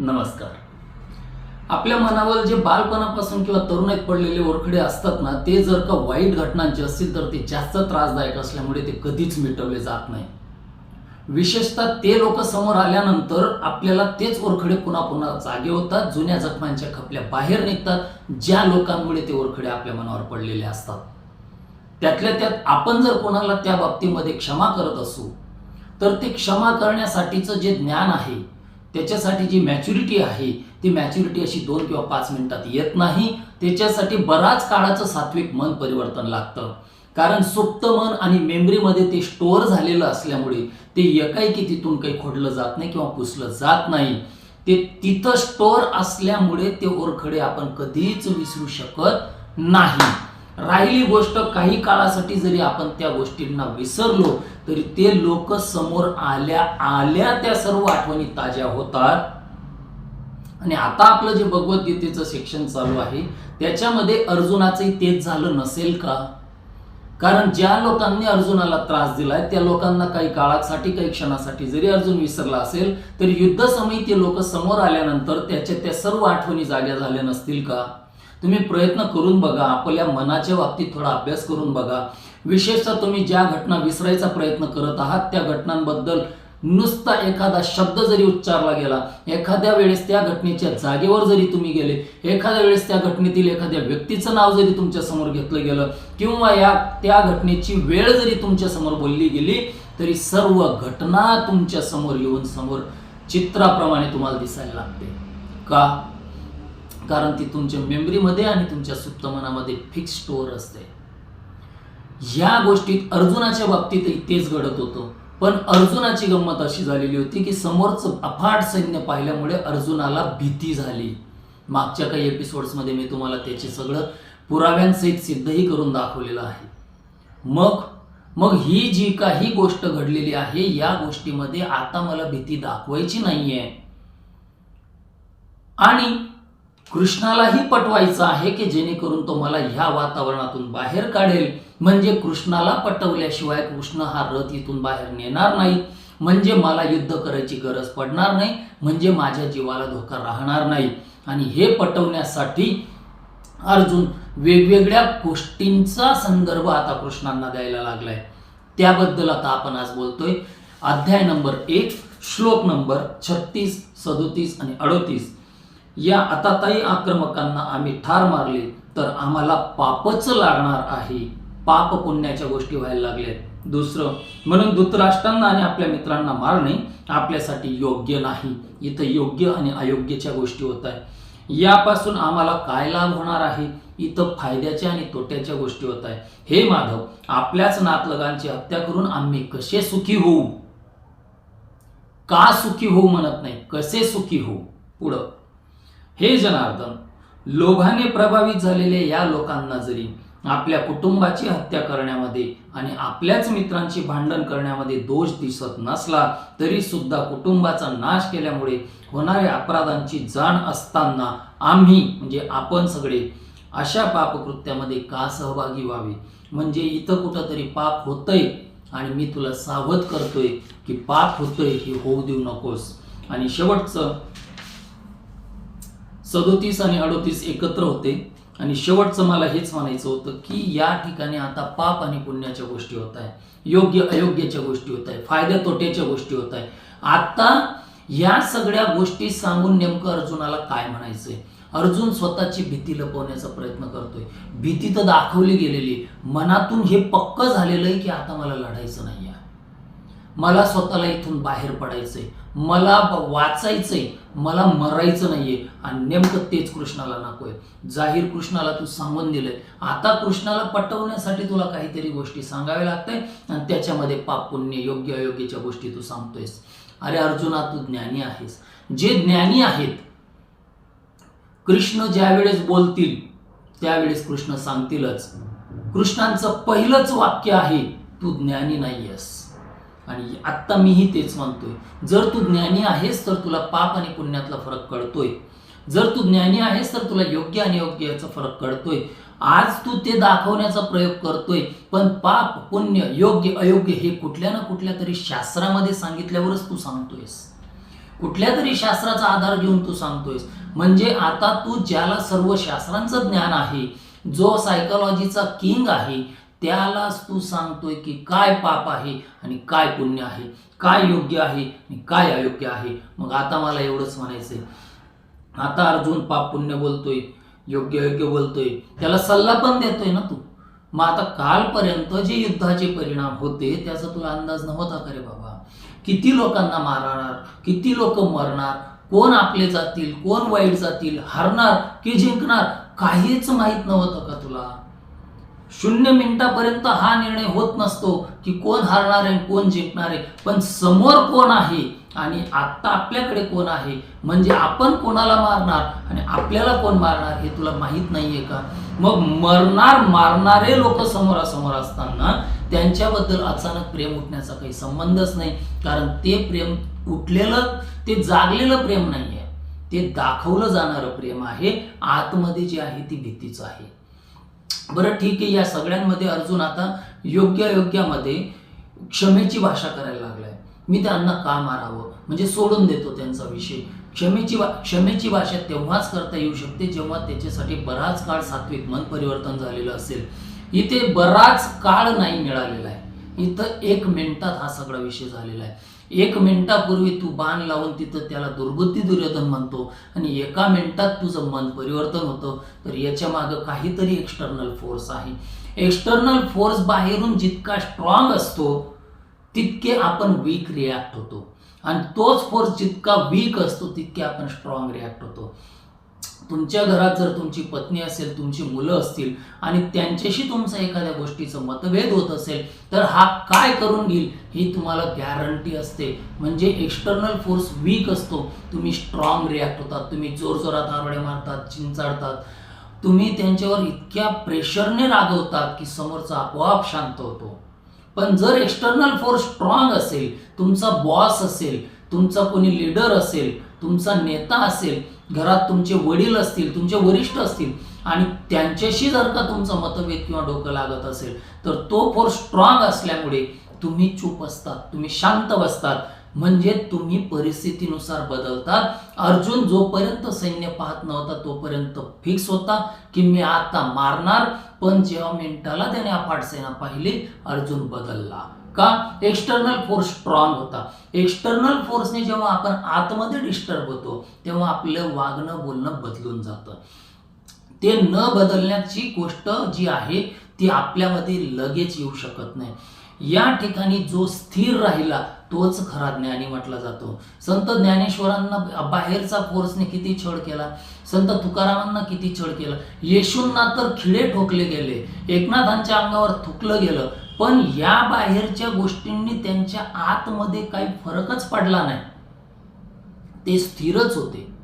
नमस्कार. आपल्या मनावर जे बालपणापासून किंवा तरुणाईत पडलेले ओरखडे असतात ना ते जर का वाईट घटनांचे असतील तर ते जास्त त्रासदायक असल्यामुळे ते कधीच मिटवले जात नाही. विशेषतः ते लोक समोर आल्यानंतर आपल्याला तेच ओरखडे पुन्हा पुन्हा जागे होतात जुन्या जखमांच्या खपल्या बाहेर निघतात ज्या लोकांमुळे ते ओरखडे आपल्या मनावर पडलेले असतात. त्यातल्या त्यात आपण जर कोणाला त्या बाबतीमध्ये क्षमा करत असू तर ते क्षमा करण्यासाठीचं जे ज्ञान आहे त्याच्यासाठी जी मॅच्युरिटी आहे ती मॅच्युरिटी अशी दोन किंवा पाच मिनिटात येत नाही. त्याच्यासाठी बराच काळाचं सात्विक मन परिवर्तन लागतं. कारण सुप्त मन आणि मेमरीमध्ये ते स्टोअर झालेलं असल्यामुळे ते एकाएकी तिथून काही खोडलं जात नाही किंवा पुसलं जात नाही. ते तिथं स्टोअर असल्यामुळे ते ओरखडे आपण कधीच विसरू शकत नाही. राहिली गोष्ट काही काळासाठी जरी आपण त्या गोष्टींना विसरलो तरी ते लोक समोर आल्या आल्या त्या सर्व आठवणी ताज्या होतात. आणि आता आपलं जे भगवद्गीतेचं शिक्षण चालू आहे त्याच्यामध्ये अर्जुनाचंही तेच झालं नसेल का? कारण ज्या लोकांनी अर्जुनाला त्रास दिलाय त्या लोकांना काही काळासाठी काही क्षणासाठी जरी अर्जुन विसरला असेल तरी युद्धसमयी ते लोक समोर आल्यानंतर त्याच्या त्या सर्व आठवणी जाग्या झाल्या नसतील का? तुम्ही प्रयत्न करून बघा आपल्या मनाच्या बाबतीत थोडा अभ्यास करून बघा. विशेषतः तुम्ही ज्या घटना विसरायचा प्रयत्न करत आहात त्या घटनांबद्दल नुसता एखादा शब्द जरी उच्चारला गेला एखाद्या वेळेस त्या घटनेच्या जागेवर जरी तुम्ही गेले एखाद्या वेळेस त्या घटनेतील एखाद्या व्यक्तीचं नाव जरी तुमच्यासमोर घेतलं गेलं किंवा या त्या घटनेची वेळ जरी तुमच्यासमोर बोलली गेली तरी सर्व घटना तुमच्यासमोर येऊन समोर चित्राप्रमाणे तुम्हाला दिसायला लागते. का? कारण ती तुमच्या मेमरीमध्ये आणि तुमच्या सुप्त मनामध्ये फिक्स स्टोअर असते. या गोष्टीत अर्जुनाच्या बाबतीतही तेच घडत होतं. पण अर्जुनाची गंमत अशी झालेली होती की समोरचं अफाट सैन्य पाहिल्यामुळे अर्जुनाला भीती झाली. मागच्या काही एपिसोड्समध्ये मी तुम्हाला त्याचे सगळं पुराव्यांसहित सिद्धही करून दाखवलेलं आहे. मग मग ही जी काही गोष्ट घडलेली आहे या गोष्टीमध्ये आता मला भीती दाखवायची नाहीये. आणि कृष्णालाही पटवायचं आहे की जेणेकरून तो मला ह्या वातावरणातून बाहेर काढेल. म्हणजे कृष्णाला पटवल्याशिवाय कृष्ण हा रथ इथून बाहेर नेणार नाही. म्हणजे मला युद्ध करायची गरज पडणार नाही. म्हणजे माझ्या जीवाला धोका राहणार नाही. आणि हे पटवण्यासाठी अर्जुन वेगवेगळ्या गोष्टींचा संदर्भ आता कृष्णांना द्यायला लागलाय. त्याबद्दल आता आपण आज बोलतोय. अध्याय नंबर एक श्लोक नंबर छत्तीस सदोतीस आणि अडोतीस. या आताताई आक्रमकांना आम्ही ठार मारले तर आम्हाला पापच लागणार आहे. पाप पुण्याच्या गोष्टी व्हायला लागल्यात. दुसरं म्हणून धृतराष्ट्रांना आणि आपल्या मित्रांना मारणे आपल्यासाठी योग्य नाही. इथं योग्य आणि अयोग्यच्या गोष्टी होत आहे यापासून आम्हाला काय लाभ होणार आहे? इथं फायद्याच्या आणि तोट्याच्या गोष्टी होत आहे हे माधव आपल्याच नातलगांची हत्या करून आम्ही कसे सुखी होऊ? का सुखी होऊ म्हणत नाही? कसे सुखी होऊ? पुढं. हे जनार्दन लोभाने प्रभावित झालेल्या या लोकांना जरी आपल्या कुटुंबाची हत्या करण्यामध्ये आणि आपल्याच मित्रांची भांडण करण्यामध्ये दोष दिसत नसला तरी सुद्धा कुटुंबाचा नाश केल्यामुळे होणाऱ्या अपराधांची जाण असताना आम्ही म्हणजे आपण सगळे अशा पापकृत्यामध्ये का सहभागी व्हावे? म्हणजे इथं कुठंतरी पाप होतंय आणि मी तुला सावध करतोय की पाप होतोय हे होऊ देऊ नकोस. आणि शेवटचं सदोतीस आणि अडोतीस एकत्र होते. आणि शेवटचं मला हेच म्हणायचं होतं की या ठिकाणी आता पाप आणि पुण्याच्या गोष्टी होत आहे योग्य अयोग्याच्या गोष्टी होत आहे फायद्या तोट्याच्या गोष्टी होत आहे आता या सगळ्या गोष्टी सांगून नेमकं अर्जुनाला काय म्हणायचंय? अर्जुन स्वतःची भीती लपवण्याचा प्रयत्न करतोय. भीती तर दाखवली गेलेली. मनातून हे पक्क झालेलं आहे की आता मला लढायचं नाही आहे. मला स्वतःला इथून बाहेर पडायचंय. मला वाचायचंय. मला मरायचं नाहीये. आणि नेमकं तेच कृष्णाला नकोय. जाहीर कृष्णाला तू सांगून दिलंय. आता कृष्णाला पटवण्यासाठी तुला काहीतरी गोष्टी सांगाव्या लागतंय. आणि त्याच्यामध्ये पाप पुण्य योग्य अयोग्यच्या गोष्टी तू सांगतोयस. अरे अर्जुना तू ज्ञानी आहेस. जे ज्ञानी आहेत कृष्ण ज्या वेळेस बोलतील त्यावेळेस कृष्ण सांगतीलच. कृष्णांचं पहिलंच वाक्य आहे तू ज्ञानी नाहीयेस. आणि आत्ता मीही तेच म्हणतोय. जर तू ज्ञानी आहेस तर तुला पाप आणि पुण्यातला फरक कळतोय. जर तू ज्ञानी आहेस तर तुला योग्य आणि योग्य याचा फरक कळतोय. आज तू ते दाखवण्याचा प्रयोग करतोय पण पाप पुण्य योग्य अयोग्य हे कुठल्या ना कुठल्या तरी शास्त्रामध्ये सांगितल्यावरच तू सांगतोयस. कुठल्या तरी शास्त्राचा आधार घेऊन तू सांगतोयस. म्हणजे आता तू ज्याला सर्व शास्त्रांचं ज्ञान आहे जो सायकोलॉजीचा किंग आहे त्यालाच तू सांगतोय की काय पाप आहे आणि काय पुण्य आहे काय योग्य आहे आणि काय अयोग्य आहे. मग आता मला एवढंच म्हणायचंय. आता अर्जुन पाप पुण्य बोलतोय योग्य योग्य बोलतोय. त्याला सल्ला पण देतोय ना तू. मग आता कालपर्यंत जे युद्धाचे परिणाम होते त्याचा तुला अंदाज नव्हता का रे बाबा? किती लोकांना मारणार किती लोक मरणार कोण आपले जातील कोण वाईट जातील हरणार की जिंकणार काहीच माहीत नव्हतं का तुला? शून्य मिनिटापर्यंत हा निर्णय होत नसतो की कोण हरणार आहे कोण जिंकणार आहे. पण समोर कोण आहे आणि आत्ता आपल्याकडे कोण आहे म्हणजे आपण कोणाला मारणार आणि आपल्याला कोण मारणार हे तुला माहीत नाहीये का? मग मरणार मारणारे लोक समोरासमोर असताना त्यांच्याबद्दल अचानक प्रेम उठण्याचा काही संबंधच नाही. कारण ते प्रेम उठलेलं ते जागलेलं प्रेम नाही आहे ते दाखवलं जाणारं प्रेम आहे. आतमध्ये जे आहे ती भीतीच आहे. बरं ठीक आहे या सगळ्यांमध्ये अर्जुन आता योग्य योग्यामध्ये क्षमेची भाषा करायला लागलाय. मी त्यांना का मारावं? म्हणजे सोडून देतो त्यांचा विषय. क्षमेची वा क्षमेची भाषा तेव्हाच करता येऊ शकते जेव्हा त्याच्यासाठी बराच काळ सात्विक मन परिवर्तन झालेलं असेल. इथे बराच काळ नाही मिळालेला आहे. इथं एक मिनिटात हा सगळा विषय झालेला आहे. एक मिनिटापूर्वी तू बाण लावून तिथं त्याला दुर्बुद्धी दुर्योधन म्हणतो आणि एका मिनिटात तुझं मन परिवर्तन होतं. तर याच्या मागं काहीतरी एक्सटर्नल फोर्स आहे. एक्सटर्नल फोर्स बाहेरून जितका स्ट्रॉंग असतो तितके आपण वीक रिॲक्ट होतो. आणि तोच फोर्स जितका वीक असतो तितके आपण स्ट्रॉंग रिॲक्ट होतो. तुमच्या घरात जर तुमची पत्नी असेल तुमची मुलं असतील आणि त्यांच्याशी तुमचं एखाद्या गोष्टीचं मतभेद होत असेल तर हा काय करून घेईल ही तुम्हाला गॅरंटी असते. म्हणजे एक्सटर्नल फोर्स वीक असतो. तुम्ही स्ट्रॉंग रिॲक्ट होतात तुम्ही जोरजोरात आरडे मारतात चिंचाडतात तुम्ही त्यांच्यावर इतक्या प्रेशरने रागवतात की समोरचा आपोआप शांत होतो. पण जर एक्सटर्नल फोर्स स्ट्रॉंग असेल तुमचा बॉस असेल तुमचा कोणी लीडर असेल तुमचा नेता असेल घरात तुमचे वडील असतील तुमचे वरिष्ठ असतील आणि त्यांच्याशी जर का तुमचं मतभेद किंवा डोकं लागत असेल तर तो फोर स्ट्रॉंग असल्यामुळे तुम्ही चूप असतात तुम्ही शांत बसतात. म्हणजे तुम्ही परिस्थितीनुसार बदलतात. अर्जुन जोपर्यंत सैन्य पाहत नव्हता तोपर्यंत फिक्स होता की मी आता मारणार. पण जेव्हा मिनिटाला त्याने अफाट सेना पाहिली अर्जुन बदलला. का? एक्सटर्नल फोर्स स्ट्रॉंग होता. एक्सटर्नल फोर्सने जेव्हा आपण आतमध्ये डिस्टर्ब होतो तेव्हा आपलं वागणं बोलणं बदलून जातं. ते न बदलण्याची गोष्ट जी आहे ती आपल्यामध्ये लगेच येऊ शकत नाही. या ठिकाणी जो स्थिर राहिला तोच खरा ज्ञानी म्हटला जातो. संत ज्ञानेश्वरांना बाहेरचा फोर्सने किती छळ केला? संत तुकारामांना किती छळ केला? येशूंना तर खिळे ठोकले गेले. एकनाथांच्या अंगावर थुकलं गेलं. पण या बाहेरच्या गोष्टींनी त्यांच्या आतमध्ये काही फरकच पडला नाही. ते स्थिरच होते.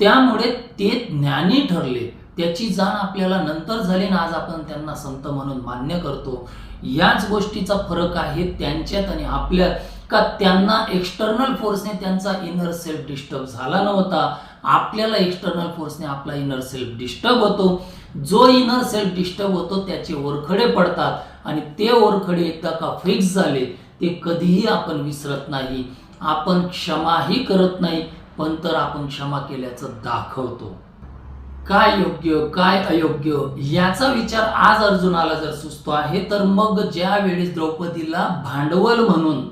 त्यामुळे ते ज्ञानी ठरले. त्याची जाण आपल्याला नंतर झाली ना आज आपण त्यांना संत म्हणून मान्य करतो. याच गोष्टीचा फरक आहे त्यांच्यात आणि आपल्यात का त्यांना एक्सटर्नल फोर्सने त्यांचा इनर सेल्फ डिस्टर्ब झाला नव्हता. आपल्याला एक्सटर्नल फोर्सने आपला इनर सेल्फ डिस्टर्ब होतो. जो इनर सेल्फ डिस्टर्ब होतो त्याचे ओरखडे पडतात. आणि ते ओरखडे एकदा का फिक्स झाले ते कधीही आपण विसरत नाही. आपण क्षमाही करत नाही पण तर आपण क्षमा केल्याचं दाखवतो. काय योग्य काय अयोग्य? याचा विचार आज अर्जुनाला जर सुचतो आहे तर मग ज्या वेळेस द्रौपदीला भांडवल म्हणून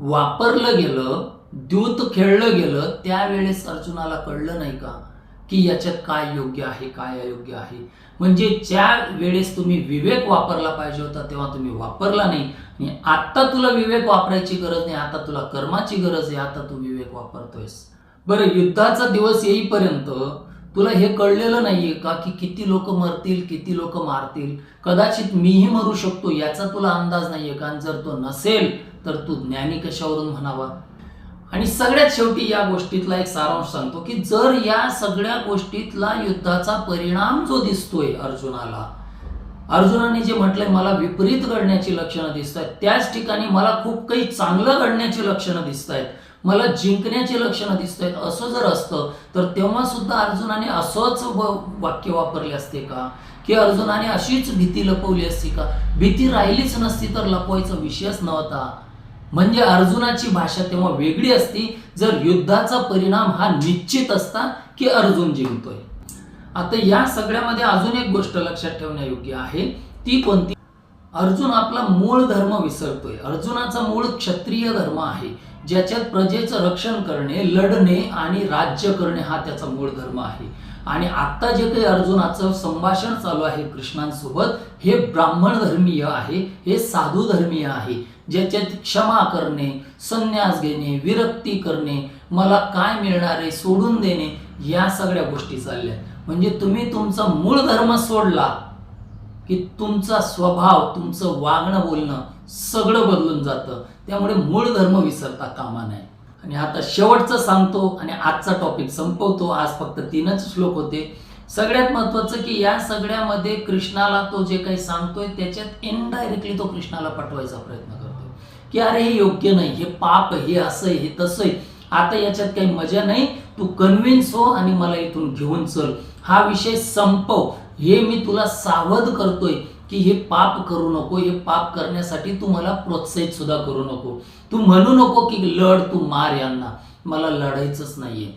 वापरलं गेलं द्यूत खेळलं गेलं त्यावेळेस अर्जुनाला कळलं नाही का? की याच्यात काय योग्य आहे काय अयोग्य आहे. म्हणजे ज्या वेळेस तुम्ही विवेक वापरला पाहिजे होता तेव्हा तुम्ही वापरला नाही. आणि आता तुला विवेक वापरायची गरज नाही आता तुला कर्माची गरज आहे आता तू विवेक वापरतोयस. बरं युद्धाचा दिवस येईपर्यंत तुला हे कळलेलं नाहीये का की किती लोक मरतील किती लोक मारतील? कदाचित मीही मरू शकतो याचा तुला अंदाज नाहीये का? जर तो नसेल तर तू ज्ञानी कशावरून म्हणावा? आणि सगळ्यात शेवटी या गोष्टीतला एक सारांश सांगतो की जर या सगळ्या गोष्टीतला युद्धाचा परिणाम जो दिसतोय अर्जुनाला अर्जुनाने जे म्हटलंय मला विपरीत घडण्याची लक्षणं दिसत आहेत त्याच ठिकाणी मला खूप काही चांगलं घडण्याची लक्षणं दिसत आहेत मला जिंकण्याची लक्षणं दिसत आहेत असं जर असतं तर तेव्हा सुद्धा अर्जुनाने असंच वाक्य वापरले असते का? की अर्जुनाने अशीच भीती लपवली असती का? भीती राहिलीच नसती तर लपवायचा विषयच नव्हता. म्हणजे अर्जुनाची भाषा तेव्हा वेगळी असती. जर युद्धाचा परिणाम हा निश्चित असता की अर्जुन जिंकतोय. आता या सगळ्यामध्ये अजून एक गोष्ट लक्षात ठेवण्यायोग्य आहे. ती कोणती? अर्जुन आपला मूळ धर्म विसरतोय. अर्जुनाचा मूळ क्षत्रिय धर्म आहे. ज्याच्यात प्रजेचं रक्षण करणे लढणे आणि राज्य करणे हा त्याचा मूळ धर्म आहे. आणि आता जे काही अर्जुनाचं संभाषण चालू आहे कृष्णांसोबत हे ब्राह्मण धर्मीय आहे हे साधू धर्मीय आहे. ज्याच्यात क्षमा करणे संन्यास घेणे विरक्ती करणे मला काय मिळणार आहे सोडून देणे या सगळ्या गोष्टी चालल्या. म्हणजे तुम्ही तुमचा मूळ धर्म सोडला की तुमचा स्वभाव तुमचं वागणं बोलणं सगळं बदलून जातं. त्यामुळे मूळ धर्म विसरता कामा नये. आणि आता शेवटचं सांगतो आणि आजचा टॉपिक संपवतो. आज फक्त तीनच श्लोक होते. सगळ्यात महत्वाचं की या सगळ्यामध्ये कृष्णाला तो जे काही सांगतोय त्याच्यात इनडायरेक्टली तो कृष्णाला पटवायचा प्रयत्न की अरे हे योग्य नाही हे पाप हे असं आहे, हे तसं आहे. आता याच्यात काही मजा नाही. तू कन्व्हिन्स हो आणि मला इथून घेऊन चल. हा विषय संपव. हे मी तुला सावध करतोय की हे पाप करू नको हे पाप करण्यासाठी तू मला प्रोत्साहित सुद्धा करू नको. तू म्हणू नको की लढ तू मार यांना. मला लढायचंच नाहीये.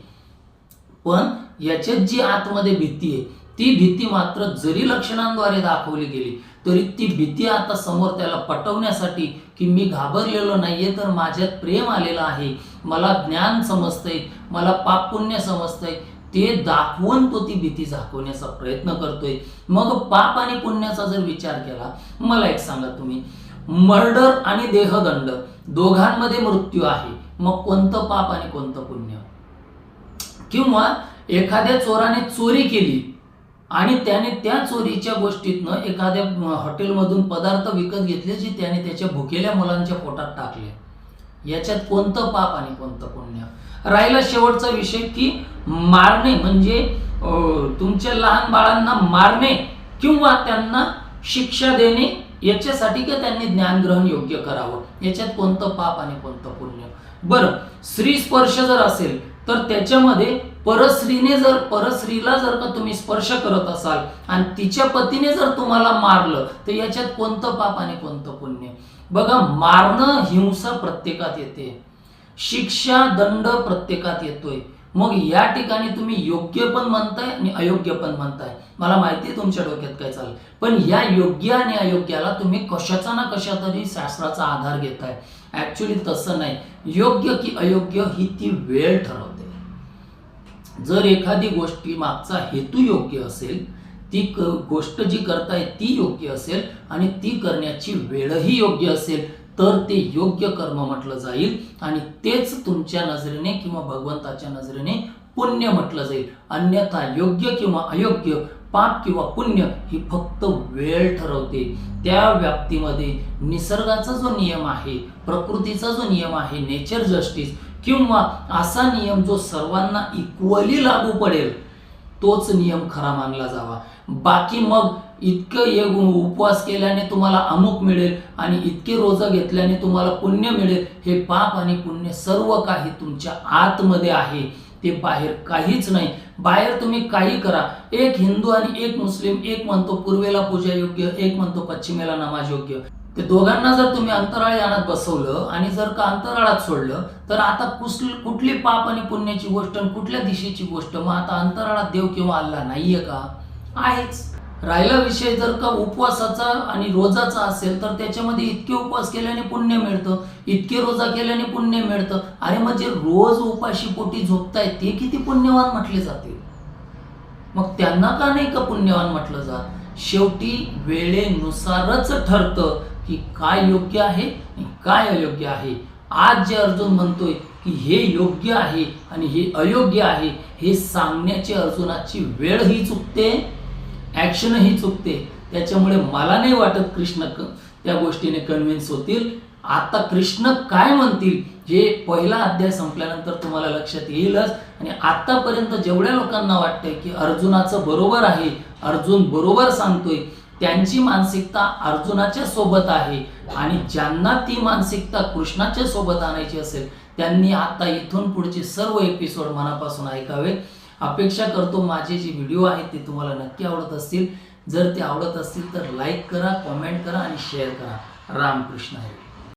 पण याच्यात जी आतमध्ये भीती आहे ती भीती मात्र जरी लक्षणांद्वारे दाखवली गेली तरी ती भीती आता समोर त्याला पटवण्यासाठी की मी घाबरलेलो नाहीये तर माझ्यात प्रेम आलेलं आहे. मला ज्ञान समजतंय मला पाप पुण्य समजतंय. ते दाखवून तो ती भीती झाकवण्याचा प्रयत्न करतोय. मग पाप आणि पुण्याचा जर विचार केला मला एक सांगा तुम्ही. मर्डर आणि देहदंड दोघांमध्ये मृत्यू आहे. मग कोणतं पाप आणि कोणतं पुण्य? किंवा एखाद्या चोराने चोरी केली आणि त्याने त्या चोरीच्या गोष्टीतनं एखाद्या हॉटेलमधून पदार्थ विकत घेतले जे त्याने त्याच्या भुकेल्या मुलांच्या पोटात टाकले. याच्यात कोणतं पाप आणि कोणतं पुण्य? राहिला शेवटचा विषय की मारणे म्हणजे तुमच्या लहान बाळांना मारणे किंवा त्यांना शिक्षा देणे याच्यासाठी की त्यांनी ज्ञानग्रहण योग्य करावं? याच्यात कोणतं पाप आणि कोणतं पुण्य? बरं स्त्री स्पर्श जर असेल तर त्याच्यामध्ये परस्त्रीने जर परस्त्रीला जर का तुम्ही स्पर्श करत असाल आणि तिच्या पतीने जर तुम्हाला मारलं तर याच्यात कोणतं पाप आणि कोणतं पुण्य? बघा मारणं हिंसा प्रत्येकात येते. शिक्षा दंड प्रत्येकात येतोय. मग या ठिकाणी तुम्ही योग्य पण म्हणताय आणि अयोग्य पण म्हणताय. मला माहिती आहे तुमच्या डोक्यात काय चालेल पण या योग्य आणि अयोग्याला तुम्ही कशाचा ना कशा तरी शास्त्राचा आधार घेताय. ऍक्च्युली तसं नाही. योग्य की अयोग्य ही ती वेळ ठरवते. जर एखादी गोष्टी मागचा हेतू योग्य असेल ती क गोष्ट जी करताय ती योग्य असेल आणि ती करण्याची वेळही योग्य असेल तर ते योग्य कर्म म्हटलं जाईल आणि तेच तुमच्या नजरेने किंवा भगवंताच्या नजरेने पुण्य म्हटलं जाईल. अन्यथा योग्य किंवा अयोग्य पाप किंवा पुण्य ही फक्त वेळ ठरवते. त्या व्याप्तीमध्ये निसर्गाचा जो नियम आहे प्रकृतीचा जो नियम आहे नेचर जस्टिस किंवा असा नियम जो सर्वांना इक्वली लागू पडेल तोच नियम खरा मानला जावा. बाकी मग इतकं एक उपवास केल्याने तुम्हाला अमुक मिळेल आणि इतके रोजा घेतल्याने तुम्हाला पुण्य मिळेल हे पाप आणि पुण्य सर्व काही तुमच्या आतमध्ये आहे. ते बाहेर काहीच नाही. बाहेर तुम्ही काही करा. एक हिंदू आणि एक मुस्लिम एक म्हणतो पूर्वेला पूजा योग्य एक म्हणतो पश्चिमेला नमाज योग्य. ते दोघांना जर तुम्ही अंतराळी आणत बसवलं आणि जर का अंतराळात सोडलं तर आता कुसली कुठली पाप आणि पुण्याची गोष्ट आणि कुठल्या दिशेची गोष्ट मग आता अंतराळात देव किंवा अल्ला नाहीये का? आहेच. राहिला विषय जर का उपवासाचा आणि रोजाचा असेल तर त्याच्यामध्ये इतके उपवास केल्याने पुण्य मिळतं इतके रोजा केल्याने पुण्य मिळतं. अरे म्हणजे रोज उपाशी पोटी झोपतायत ते किती पुण्यवान म्हटले जातील मग त्यांना का नाही का पुण्यवान म्हटलं जात? शेवटी वेळेनुसारच ठरतं. की काय योग्य आहे आणि काय अयोग्य आहे. आज जे अर्जुन म्हणतोय की हे योग्य आहे आणि हे अयोग्य आहे हे सांगण्याची अर्जुनाची वेळ ही चुकते ॲक्शनही चुकते. त्याच्यामुळे मला नाही वाटत कृष्ण त्या गोष्टीने कन्व्हिन्स होतील. आता कृष्ण काय म्हणतील? हे पहिला अध्याय संपल्यानंतर तुम्हाला लक्षात येईलच. आणि आतापर्यंत जेवढ्या लोकांना वाटतंय की अर्जुनाचं बरोबर आहे अर्जुन बरोबर सांगतोय त्यांची मानसिकता अर्जुनाच्या सोबत आहे. आणि ज्यांना ती मानसिकता कृष्णाच्या सोबत आणायची असेल त्यांनी आता इथून पुढचे सर्व एपिसोड मनापासून ऐकावे. अपेक्षा करतो माझे जे व्हिडिओ आहेत ते तुम्हाला नक्की आवडत असतील. जर ते आवडत असतील तर लाईक करा कॉमेंट करा आणि शेअर करा. रामकृष्ण हरी.